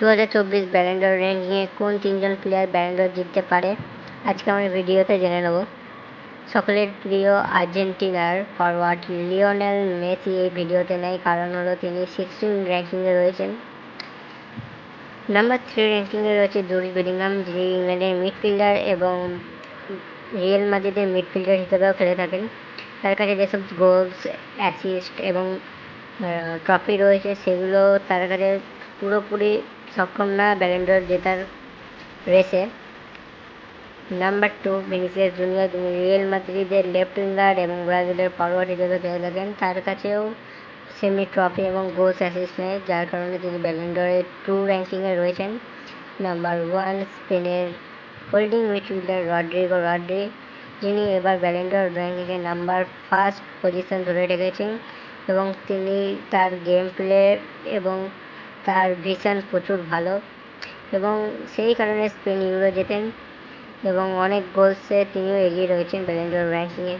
দু হাজার চব্বিশ ব্যালেন্ডর কোন তিনজন প্লেয়ার ব্যালেন্ডর জিততে পারে, আজকে আমরা ভিডিওতে জেনে নেব। সকলের প্রিয় আর্জেন্টিনার ফরওয়ার্ড লিওনেল মেসি এই ভিডিওতে নেই, কারণ হলো তিনি সিক্সটিন র্যাঙ্কিংয়ে রয়েছেন। নাম্বার থ্রি র্যাঙ্কিংয়ে রয়েছে জুরি বেলিংহাম যিনি ইংল্যান্ডের মিডফিল্ডার এবং রিয়েল মাদ্রিদের মিডফিল্ডার হিসেবেও খেলে থাকেন। তার কাছে যেসব গোলস অ্যাসিস্ট এবং ট্রফি রয়েছে, সেগুলো তার কাছে পুরোপুরি সক্ষম না ব্যালেন্ডর জেতার রেসে নাম্বার টু ভিনিসিয়াস জুনিয়র তিনি রিয়েল মাদ্রিদের লেফট উইঙ্গার এবং ব্রাজিলের ফরওয়ার্ড হিসেবে খেলে থাকেন তার কাছেও সেমি ট্রফি এবং গোলস অ্যাসিস্ট যার কারণে তিনি ব্যালেন্ডরের টু র্যাঙ্কিংয়ে রয়েছেন। নাম্বার ওয়ান স্পেনের হোল্ডিং মিডফিল্ডার রড্রিগো রড্রি যিনি এবার ব্যালেন্ডর র্যাঙ্কিংয়ে নাম্বার ফার্স্ট পজিশন ধরে রেখেছেন এবং তিনি তার গেম প্লে এবং তার ভিশন প্রচুর ভালো এবং সেই কারণে স্পেন ইউরো জেতেন এবং অনেক গোলসে তিনিও এগিয়ে রয়েছেন ব্যালেন্ডর র্যাঙ্কিংয়ে